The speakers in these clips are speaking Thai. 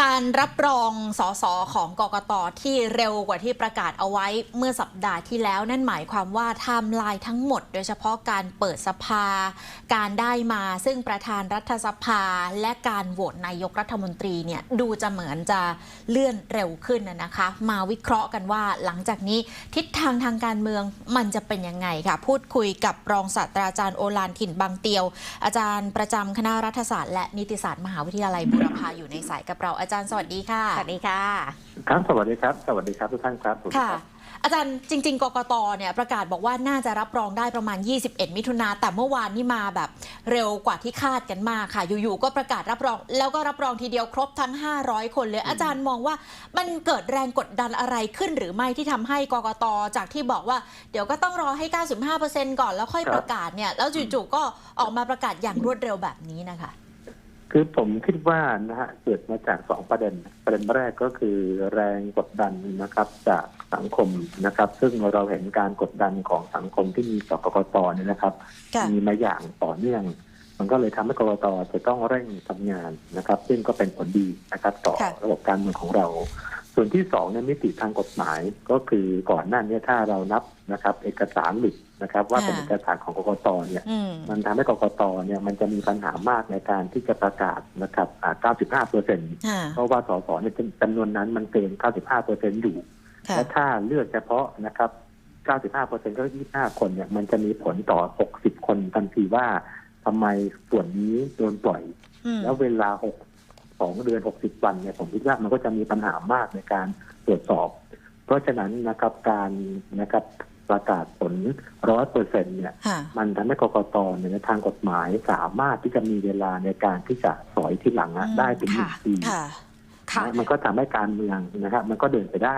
การรับรองสสของกกตที่เร็วกว่าที่ประกาศเอาไว้เมื่อสัปดาห์ที่แล้ว นั่นหมายความว่าไทม์ไลน์ทั้งหมด โดยเฉพาะการเปิดสภา การได้มาซึ่งประธานรัฐสภา และการโหวตนายกรัฐมนตรีเนี่ยดูจะเหมือนจะเลื่อนเร็วขึ้นนะคะ มาวิเคราะห์กันว่าหลังจากนี้ทิศทางทางการเมืองมันจะเป็นยังไงค่ะ พูดคุยกับรองศาสตราจารย์โอฬารถิ่นบางเตียว อาจารย์ประจำคณะรัฐศาสตร์และนิติศาสตร์มหาวิทยาลัยบูรพาอยู่ในสายกับเราอาจารย์สวัสดีค่ะ สวัสดีค่ะ ครับ สวัสดีครับ สวัสดีครับทุกท่านครับผมค่ะรับอาจารย์จริง ๆ กกตเนี่ยประกาศบอกว่าน่าจะรับรองได้ประมาณ 21 มิถุนาแต่เมื่อวานนี่มาแบบเร็วกว่าที่คาดกันมากค่ะ อยู่ๆก็ประกาศรับรอง แล้วก็รับรองทีเดียวครบทั้ง 500 คนเลยอาจารย์มองว่ามันเกิดแรงกดดันอะไรขึ้นหรือไม่ที่ทำให้กกตจากที่บอกว่า เดี๋ยวก็ต้องรอให้ 95%ก่อนแล้วค่อยประกาศเนี่ยแล้วจู่ๆก็ออกมาประกาศอย่างรวดเร็วแบบนี้นะคะ คือผมคิดว่านะฮะเกิดมาจากสองประเด็น ประเด็นแรกก็คือแรงกดดันนะครับ จากสังคมนะครับ ซึ่งเราเห็นการกดดันของสังคมที่มีต่อกกตเนี่ยนะครับค่ะมีมาอย่างต่อเนื่อง มันก็เลยทำให้กกตจะต้องเร่งทำงานนะครับ ซึ่งก็เป็นผลดีนะครับ ต่อค่ะระบบการเมืองของเรา ส่วนที่สองเนี่ยมิติทางกฎหมายก็คือก่อนหน้านี้ถ้าเรานับนะครับ เอกสารหลุดนะครับ ว่าเป็นค่ะเอกสารของกกตเนี่ยอืมมันทำให้กกตเนี่ยมันจะมีปัญหามากในการที่จะประกาศนะครับอ่า95เปอร์เซ็นต์ค่ะเพราะว่าสสเนี่ยจำนวนนั้นมันเกิน 95เปอร์เซ็นต์อยู่ค่ะและถ้าเลือกเฉพาะนะครับ 95เปอร์เซ็นต์ก็ 25 คนเนี่ยมันจะมีผลต่อ 60 คนทันทีว่าทำไมส่วนนี้โดนปล่อยอืมแล้วเวลา6 2 เดือน 60 วันเนี่ยผมคิดว่ามันก็จะมีปัญหามากในการตรวจสอบ เพราะฉะนั้นนะครับการนะครับประกาศผลร้อยเปอร์เซ็นต์เนี่ยค่ะมันทำให้กกตเนี่ยในทางกฎหมายสามารถที่จะมีเวลาในการที่จะสอยที่หลังอะอืมได้เป็นหนึ่งค่ะปีค่ะค่ะนะมันก็ทำให้การเมืองนะครับมันก็เดินไปได้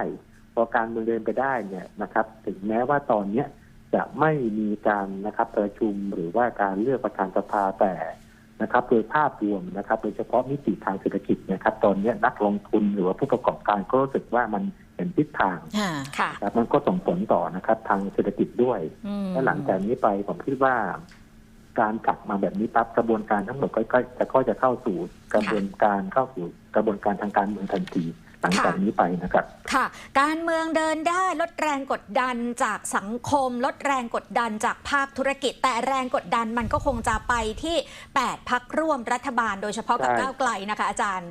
พอการเมืองเดินไปได้เนี่ยนะครับ ถึงแม้ว่าตอนเนี้ยจะไม่มีการนะครับประชุมหรือว่าการเลือกประธานสภาแต่ นะครับโดยภาพรวมนะครับ โดยเฉพาะมิติทางเศรษฐกิจนะครับ ตอนเนี้ยนักลงทุนหรือว่าผู้ประกอบการก็รู้สึกว่ามันเห็นทิศทางค่ะค่ะครับมันก็ส่งผลต่อนะครับ ทางเศรษฐกิจด้วยอืมและหลังจากนี้ไปผมคิดว่า การกลับมาแบบนี้ปั๊บกระบวนการทั้งหมดก็ก็จะก็จะเข้าสู่กระบวนการเข้าสู่กระบวนการทางการเมืองทันที หลังจากนี้ไปนะครับค่ะ การเมืองเดินได้ลดแรงกดดันจากสังคม ลดแรงกดดันจากภาคธุรกิจ แต่แรงกดดันมันก็คงจะไปที่ 8พักร่วมรัฐบาลโดยเฉพาะกับใช่ก้าวไกลนะคะ อาจารย์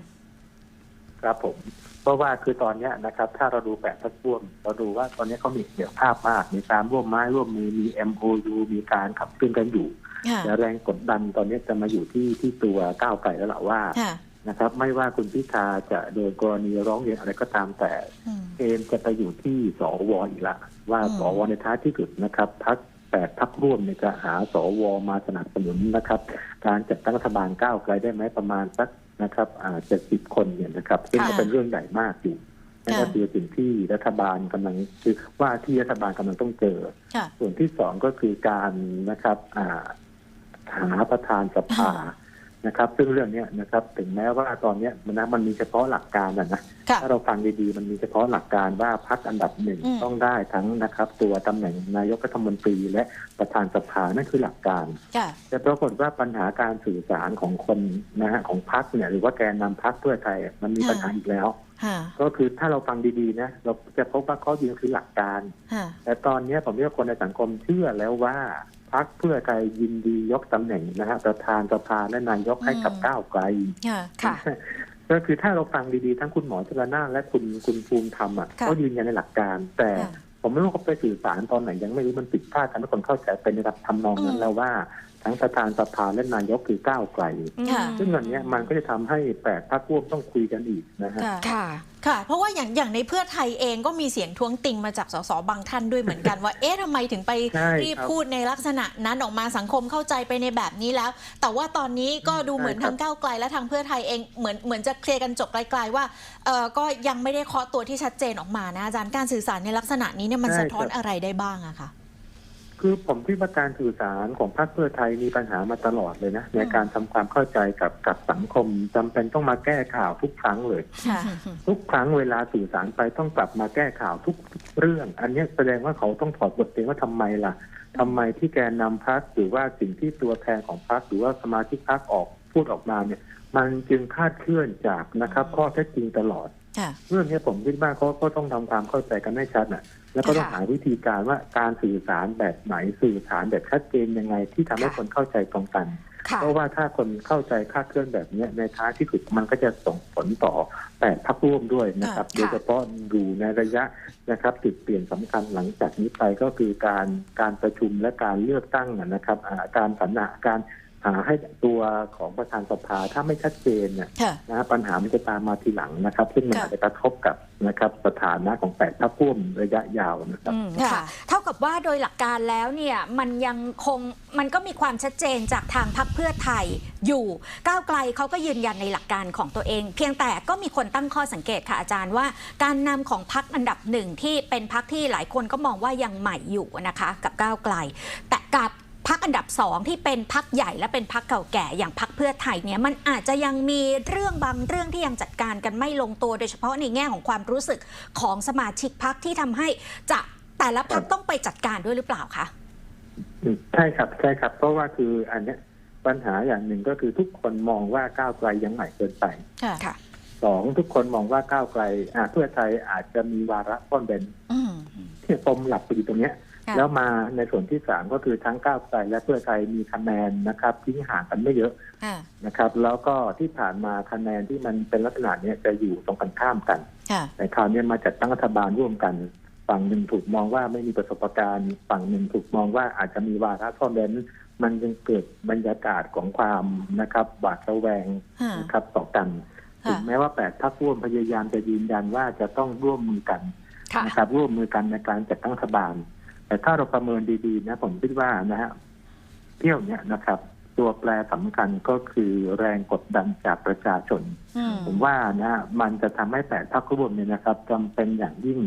ครับผมเพราะว่าคือตอนเนี้ยนะครับ ถ้าเราดูแปดพักร่วม เราดูว่าตอนนี้เขามีเสียภาพมาก มีการร่วมไม้ร่วมมือมี MOU มีการขับเคลื่อนกันอยู่ค่ะแต่แรงกดดันตอนนี้จะมาอยู่ที่ที่ตัวก้าวไกลแล้วล่ะว่าค่ะ นะครับ ไม่ว่าคุณพิธาจะโดนกรณีร้องเรียนอะไรก็ตามแต่อืมเกมจะไปอยู่ที่สวอีกละ ว่าอืมสวในท้ายที่สุดนะครับพักแปดพักร่วมเนี่ยจะหาสวมาสนับสนุนนะครับ การจัดตั้งรัฐบาลก้าวไกลได้ไหมประมาณสักนะครับเจ็ดสิบคนเนี่ยนะครับซึ่งก็ค่ะเป็นเรื่องใหญ่มากอยู่นั่นก็ค่ะคือสิ่งที่รัฐบาลกำลังคือว่าที่รัฐบาลกำลังต้องเจอค่ะส่วนที่สองก็คือการนะครับอ่าหาประธานสภา นะครับ ซึ่งเรื่องเนี้ยนะครับถึงแม้ว่าตอนเนี้ยมันนะมันมีเฉพาะหลักการนะนะค่ะถ้าเราฟังดีๆ มันมีเฉพาะหลักการว่าพักอันดับหนึ่งอืมต้องได้ทั้งนะครับ ตัวตำแหน่งนายกรัฐมนตรีและประธานสภานั่นคือหลักการค่ะแต่ปรากฏว่าปัญหาการสื่อสารของคนนะฮะของพักเนี่ยหรือว่าแกนนำพักเพื่อไทยมันมีค่ะปัญหาอีกแล้วค่ะ ก็คือถ้าเราฟังดีๆนะเราจะพบว่าข้อดีคือหลักการค่ะแต่ตอนเนี้ยผมเชื่อคนในสังคมเชื่อแล้วว่าพักเพื่อไทยยินดียกตำแหน่งนะฮะประธานสภาและนายกให้กับอืมก้าวไกลค่ะค่ะก็คือถ้าเราฟังดีๆ ทั้งคุณหมอชลนานและคุณคุณภูมิธรรมอะค่ะก็ยืนยันในหลักการ แต่ค่ะผมไม่รู้เขาไปสื่อสารตอนไหนยังไม่รู้มันผิดพลาดทำให้คนเข้าใจเป็นระดับทำนองนั้อืนมแล้วว่า ทั้งประธานสภาและนายกคือก้าวไกล ค่ะซึ่งอันเนี้ยมันก็จะทำให้แปดพรรคร่วมต้องคุยกันอีกนะฮะ ค่ะ ค่ะ ค่ะ เพราะว่าอย่างอย่างในเพื่อไทยเองก็มีเสียงท้วงติงมาจากสสบางท่านด้วยเหมือนกัน ว่า เอ๊ะทำไมถึงไปใช่รีบครับพูดในลักษณะนั้นออกมาสังคมเข้าใจไปในแบบนี้แล้ว แต่ว่าตอนนี้ก็ดูเหมือนใช่ครับ ทางก้าวไกลและทางเพื่อไทยเองเหมือนเหมือนจะเคลียร์กันจบไกลๆว่าเออก็ยังไม่ได้เคาะตัวที่ชัดเจนออกมานะอาจารย์การสื่อสารในลักษณะนี้เนี่ยมันสะท้อนอะไรได้บ้างอะคะ คือผมคิดว่าการสื่อสารของพรรคเพื่อไทยมีปัญหามาตลอดเลยนะในการทำความเข้าใจกับกับสังคมจำเป็นต้องมาแก้ข่าวทุกครั้งเลยค่ะทุกครั้งเวลาสื่อสารไปต้องกลับมาแก้ข่าวทุกเรื่อง อันเนี้ยแสดงว่าเขาต้องถอดบทเรียนว่าทำไมล่ะทำไมที่แกนนำพักหรือว่าสิ่งที่ตัวแทนของพักหรือว่าสมาชิกพักออกพูดออกมาเนี่ย มันจึงคาดเคลื่อนจากนะครับ ข้อเท็จจริงตลอดค่ะเรื่องนี้ผมคิดว่าเขาก็ต้องทำความเข้าใจกันให้ชัดน่ะ แล้วก็ต้องค่ะหาวิธีการว่าการสื่อสารแบบไหนสื่อสารแบบชัดเจนยังไงที่ทำให้ค่ะคนเข้าใจตรงกันค่ะเพราะว่าถ้าคนเข้าใจคลาดเคลื่อนแบบเนี้ยในท้ายที่สุดมันก็จะส่งผลต่อแปดพักร่วมด้วยนะครับค่ะโดยเฉพาะอยู่ในระยะนะครับจุดเปลี่ยนสำคัญหลังจากนี้ไปก็คือการการประชุมและการเลือกตั้งน่ะนะครับอ่าการสรรหาการหา ให้ตัวของประธานสภาถ้าไม่ชัดเจนเนี่ยค่ะนะฮะปัญหามันจะตามมาทีหลังนะครับ ซึ่งมันค่ะอาจจะกระทบกับนะครับสถานะของแปดพักร่วมระยะยาวนะครับอืมค่ะค่ะเท่ากับว่าโดยหลักการแล้วเนี่ยมันยังคงมันก็มีความชัดเจนจากทางพรรคเพื่อไทยอยู่ก้าวไกลเขาก็ยืนยันในหลักการของตัวเอง เพียงแต่ก็มีคนตั้งข้อสังเกตค่ะอาจารย์ว่า การนำของพรรคอันดับหนึ่งที่เป็นพรรคที่หลายคนก็มองว่ายังใหม่อยู่นะคะ กับก้าวไกล แต่กับ พรรคอันดับสองที่เป็นพรรคใหญ่และเป็นพรรคเก่าแก่อย่างพรรคเพื่อไทยเนี่ยมันอาจจะยังมีเรื่องบางเรื่องที่ยังจัดการกันไม่ลงตัว โดยเฉพาะในแง่ของความรู้สึกของสมาชิกพรรคที่ทำให้จะแต่ละพรรคต้องไปจัดการด้วยหรือเปล่าคะอืมใช่ครับใช่ครับ เพราะว่าคืออันเนี้ยปัญหาอย่างหนึ่งก็คือทุกคนมองว่าก้าวไกลยังใหม่เกินไปค่ะค่ะสองทุกคนมองว่าก้าวไกลอ่าเพื่อไทยอาจจะมีวาระซ่อนเร้นอืมที่ปมหลักไปอยู่ตรงเนี้ยค่ะ แล้วมาในส่วนที่สามก็คือทั้งก้าวไกลและเพื่อไทยมีคะแนนนะครับทิ้งห่างกันไม่เยอะค่ะนะครับ แล้วก็ที่ผ่านมาคะแนนที่มันเป็นลักษณะเนี้ยจะอยู่ตรงกันข้ามกันค่ะแต่คราวนี้มาจัดตั้งรัฐบาลร่วมกันฝั่งหนึ่งถูกมองว่าไม่มีประสบการณ์ ฝั่งหนึ่งถูกมองว่าอาจจะมีวาระซ่อนเร้นมันจึงเกิดบรรยากาศของความนะครับหวาดระแวงค่ะนะครับต่อกันค่ะถึงแม้ว่าแปดพรรคร่วมพยายามจะยืนยันว่าจะต้องร่วมมือกันค่ะนะครับร่วมมือกันในการจัดตั้งรัฐบาล แต่ถ้าเราประเมินดีๆนะผมคิดว่านะฮะเที่ยวเนี้ยนะครับ ตัวแปรสำคัญก็คือแรงกดดันจากประชาชนอืมผมว่านะฮะมันจะทำให้แปดพรรคร่วมเนี่ยนะครับจำเป็นอย่างยิ่ง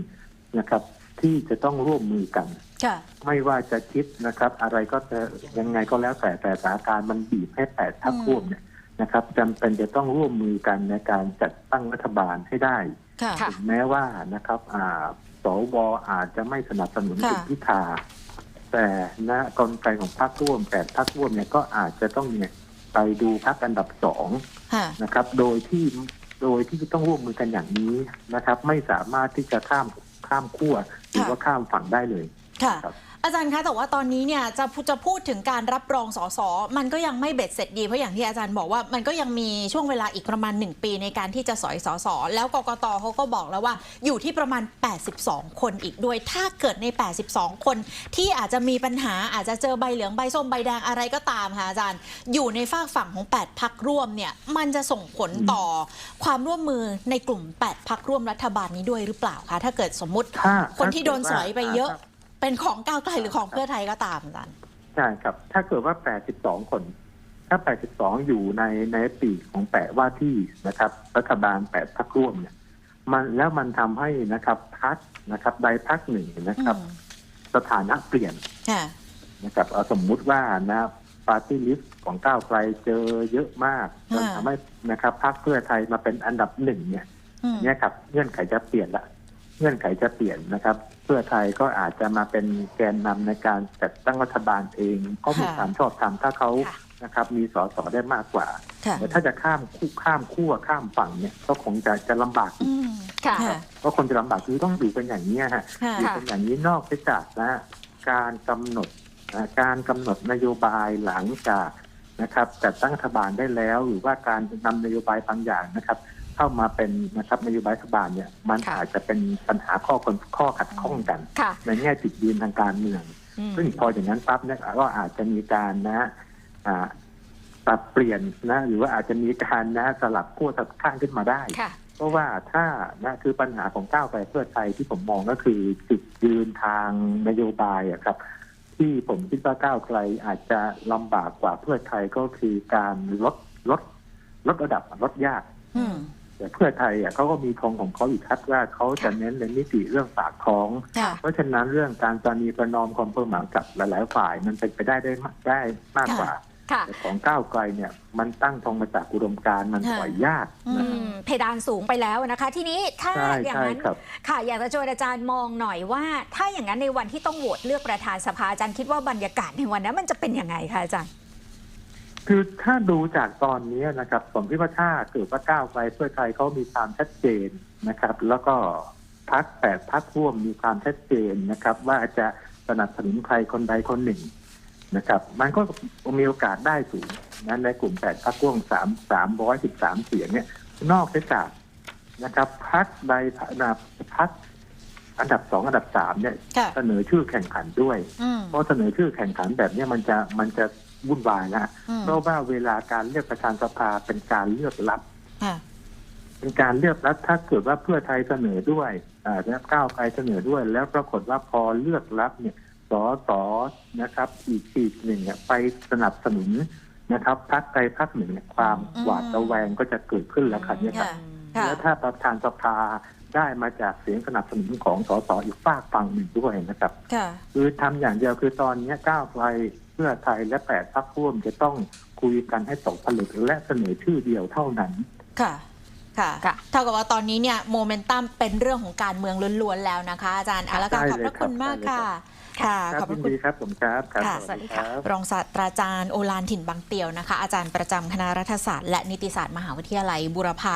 นะครับ ที่จะต้องร่วมมือกันค่ะไม่ว่าจะคิดนะครับ อะไรก็จะยังไงก็แล้วแต่แต่สถานการณ์มันบีบให้แปดพรรคร่วมเนี่ยนะครับจำเป็นจะต้องร่วมมือกันในการจัดตั้งรัฐบาลให้ได้ค่ะค่ะถึงแม้ว่านะครับ อ่า สวอาจจะไม่สนับสนุนค่ะคุณพิธาแต่นะกลไกของพรรคร่วมแปดพรรคร่วมเนี่ยก็อาจจะต้องเนี่ยไปดูพรรคอันดับสองค่ะนะครับ โดยที่โดยที่ต้องร่วมมือกันอย่างนี้นะครับ ไม่สามารถที่จะข้ามข้ามขั้วหรือว่าข้ามฝั่งได้เลย ค่ะครับอาจารย์คะแต่ว่าตอนนี้เนี่ยจะพูจะพูดถึงการรับรองสสมันก็ยังไม่เบ็ดเสร็จดีเพราะอย่างที่อาจารย์บอกว่ามันก็ยังมีช่วงเวลาอีกประมาณ 1 ปีในการที่จะสอยสสแล้วกกตเขาก็บอกแล้วว่าอยู่ที่ประมาณ 82 คนอีกด้วย ถ้าเกิดใน 82 คนที่อาจจะมีปัญหาอาจจะเจอใบเหลืองใบส้มใบแดงอะไรก็ตามค่ะอาจารย์ อยู่ในฝากฝั่งของ 8พักร่วมเนี่ยมันจะส่งผลต่อความร่วมมือในกลุ่ม 8พักร่วมรัฐบาลนี้ด้วยหรือเปล่าคะถ้าเกิดสมมติถ้าคนที่โดนสอยไปเยอะถ้า เป็นของก้าวไกลหรือของเพื่อไทยก็ตามอาจารย์ใช่ครับ ถ้าเกิดว่า 82 คน ถ้า 82 อยู่ในในปีกของแปดว่าที่นะครับ รัฐบาลแปดพักร่วมเนี่ย มันแล้วมันทำให้นะครับพักนะครับใดพักหนึ่งนะครับ สถานะเปลี่ยนค่ะนะครับเอาสมมุติว่านะปาร์ตี้ลิสต์ของก้าวไกลเจอเยอะมากจนอ่าทำให้นะครับพรรคเพื่อไทยมาเป็นอันดับหนึ่งเนี่ยอืมเนี่ยครับเงื่อนไขจะเปลี่ยนละ เงื่อนไขจะเปลี่ยนนะครับ เพื่อไทยก็อาจจะมาเป็นแกนนำในการจัดตั้งรัฐบาลเอง ก็มีค่ะความชอบธรรมถ้าเขาค่ะนะครับมีสสได้มากกว่าค่ะแต่ถ้าจะข้ามคู่ข้ามขั้วข้ามฝั่งเนี่ยก็คงจะจะลำบากอีอืกมค่ะค่ะก็คงจะลำบากคือต้องอยู่กันอย่างนี้ยฮะค่ะอยู่กันอย่างนี้นอกจากนะการกำหนดนะการกำหนดนโยบายหลังจากนะครับจัดตั้งรัฐบาลได้แล้ว หรือว่าการนำนโยบายบางอย่างนะครับ เข้ามาเป็นนะครับนโยบายรัฐบาลเนี่ยมันค่ะอาจจะเป็นปัญหาข้อคนข้อขัดข้องกันค่ะในแง่จุดยืนทางการเมืองอืมซึ่งพออย่างนั้นปั๊บเนี่ยก็อาจจะมีการนะอ่าปรับเปลี่ยนนะหรือว่าอาจจะมีการนะสลับขั้วสลับข้างขึ้นมาได้ค่ะเพราะว่าถ้านะคือปัญหาของก้าวไกลเพื่อไทยที่ผมมองก็คือจุดยืนทางนโยบายอะครับ ที่ผมคิดว่าก้าวไกลอาจจะลำบากกว่าเพื่อไทยก็คือการลดลดลดระดับลดยาก อืมแต่เพื่อไทยอะเขาก็มีธงของเขาอีกชัดว่าเขาจะเน้นในมิติเรื่องปากท้อง ค่ะ เพราะฉะนั้นเรื่องการปรานีประนอมความเพิ่มหมายกับหลาย ๆ ฝ่ายมันเป็นไปได้ได้มากได้มากกว่าค่ะ แต่ของก้าวไกลเนี่ย มันตั้งธงมาจากอุดมการณ์มันค่ะปล่อยยากอืนะอืมเพดานสูงไปแล้วนะคะ ทีนี้ถ้าใช่อย่างใช่นั้น ครับ ค่ะ อยากจะชวนอาจารย์มองหน่อยว่า ถ้าอย่างนั้นในวันที่ต้องโหวตเลือกประธานสภาอาจารย์คิดว่าบรรยากาศในวันนั้นมันจะเป็นยังไงคะอาจารย์ คือถ้าดูจากตอนนี้นะครับ ผมคิดว่าถ้าเกิดว่าก้าวไกลเพื่อไทยเขามีความชัดเจนนะครับ แล้วก็พักแปดพักร่วมมีความชัดเจนนะครับ ว่าจะสนับสนุนใครคนใดคนหนึ่งนะครับ มันก็มีโอกาสได้สูงนะในกลุ่มแปดพักร่วมสามสามร้อยสิบสามเสียงเนี่ย นอกจากนะครับพักใดพักอันดับสองอันดับสามเนี่ยค่ะเสนอชื่อแข่งขันด้วยอืมเพราะเสนอชื่อแข่งขันแบบเนี้ยมันจะมันจะ วุ่นวายนะอืมเพราะว่าเวลาการเลือกประธานสภาเป็นการเลือกรับ ค่ะ เป็นการเลือกรับถ้าเกิดว่าเพื่อไทยเสนอด้วยอ่าแล้วก้าวไกลเสนอด้วย แล้วปรากฏว่าพอเลือกรับเนี่ยสอสอนะครับ อีกอีกหนึ่งเนี่ยไปสนับสนุนนะครับพักใดพักหนึ่งเนี่ยความอืม หวาดระแวงก็จะเกิดขึ้นแล้วครับเนี่ยครับ ค่ะค่ะแล้วถ้าประธานสภาได้มาจากเสียงสนับสนุนของสสอีกฝากฝั่งหนึ่งด้วยนะครับ ค่ะ คือทำอย่างเดียวคือตอนนี้ก้าวไกล เพื่อไทยและแปดพรรคร่วมจะต้องคุยกันให้ตกผลึกและเสนอชื่อเดียวเท่านั้นค่ะค่ะ ค่ะ เท่ากับว่าตอนนี้เนี่ยโมเมนตัมเป็นเรื่องของการเมืองล้วนๆแล้วนะคะ อาจารย์เอาละกันได้ขอบเลยพระคุณครับมากได้เลยค่ะครับค่ะครับขอบพยิระนคุณดีครับผมครับครับค่ะสวัสดีค่ะรับรองศาสตราจารย์โอฬารถิ่นบางเตียวนะคะ อาจารย์ประจำคณะรัฐศาสตร์และนิติศาสตร์มหาวิทยาลัยบุรพา